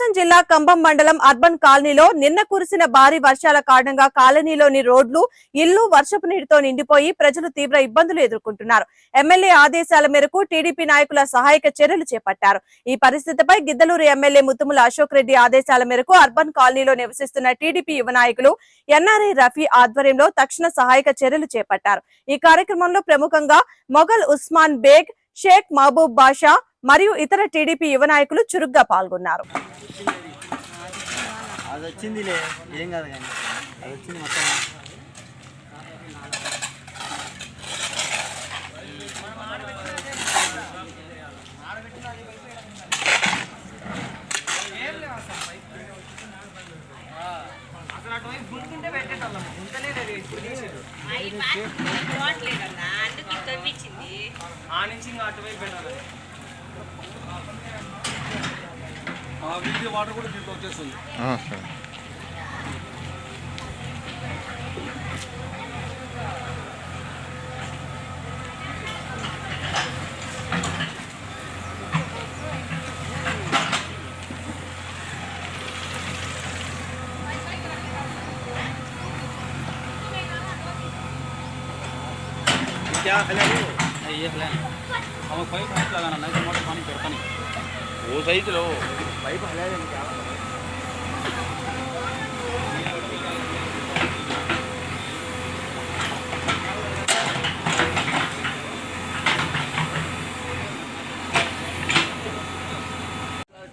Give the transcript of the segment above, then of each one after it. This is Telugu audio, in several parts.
ప్రకాశం జిల్లా కంభం మండలం అర్బన్ కాలనీలో నిన్న కురిసిన భారీ వర్షాల కారణంగా కాలనీలోని రోడ్లు ఇల్లు వర్షపు నీటితో నిండిపోయి ప్రజలు తీవ్ర ఇబ్బందులు ఎదుర్కొంటున్నారు. ఎమ్మెల్యే ఆదేశాల మేరకు టీడీపీ నాయకుల సహాయక చర్యలు చేపట్టారు. ఈ పరిస్థితిపై గిద్దలూరు ఎమ్మెల్యే ముత్తుముల అశోక్ రెడ్డి ఆదేశాల మేరకు అర్బన్ కాలనీలో నివసిస్తున్న టీడీపీ యువ నాయకులు ఎన్ఆర్ఐ రఫీ ఆధ్వర్యంలో తక్షణ సహాయక చర్యలు చేపట్టారు. ఈ కార్యక్రమంలో ప్రముఖంగా మొఘల్ ఉస్మాన్ బేగ్ షేక్ మహబూబ్ బాషా మరియు ఇతర టీడీపీ యువ నాయకులు చురుగ్గా పాల్గొన్నారు. అది. వచ్చిందిలే ఏం కాదు కానీ అది వచ్చింది మొత్తం అందుకు తవ్వించింది ఆ నుంచి ఇంకా అటువైపు పెట్టాలి ఆ వీధి వాటర్ కూడా దీంట్లో వచ్చేస్తుంది क्या प्लान అవ పైప్ హైట్లాగా నైతే మాట పని పెడతాను ఓ సైజులో పైప్ హైలే ఇంకా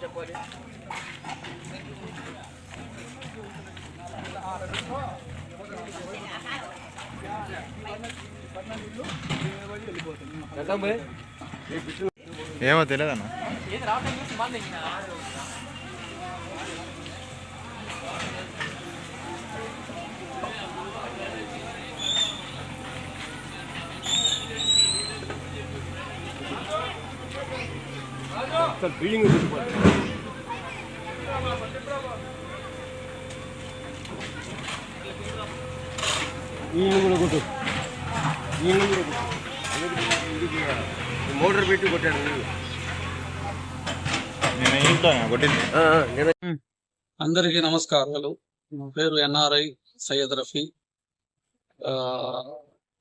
చెప్పాలి ఏమో తెలియదన్నా బిల్డింగ్ ఈయన కూడా కొట్టు. కూడా కొట్టు. మోటార్ పెట్టి కొట్టాడు అందరికీ నమస్కారాలు. నా పేరు ఎన్ఆర్ఐ సయ్యద్ రఫీ.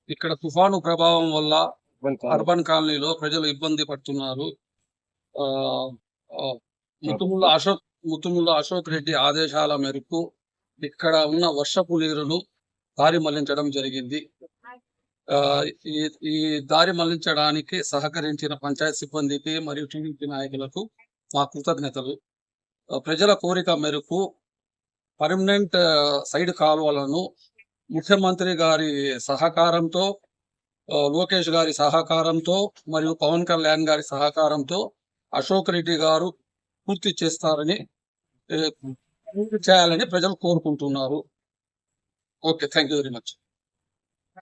ఇక్కడ తుఫాను ప్రభావం వల్ల అర్బన్ కాలనీలో ప్రజలు ఇబ్బంది పడుతున్నారు. ముతుముల అశోక్ ముతుముల అశోక్ రెడ్డి ఆదేశాల మేరకు ఇక్కడ ఉన్న వర్షపు నీరును దారి మళ్ళించడం జరిగింది. ఈ దారి మళ్ళించడానికి సహకరించిన పంచాయత్ సిబ్బందికి మరియు టీడీపీ నాయకులకు మా కృతజ్ఞతలు. ప్రజల కోరిక మేరకు పర్మనెంట్ సైడ్ కాలువలను ముఖ్యమంత్రి గారి సహకారంతో లోకేష్ గారి సహకారంతో మరియు పవన్ కళ్యాణ్ గారి సహకారంతో అశోక్ రెడ్డి గారు పూర్తి చేస్తారని చేయాలని ప్రజలు కోరుకుంటున్నారు. Okay thank you very much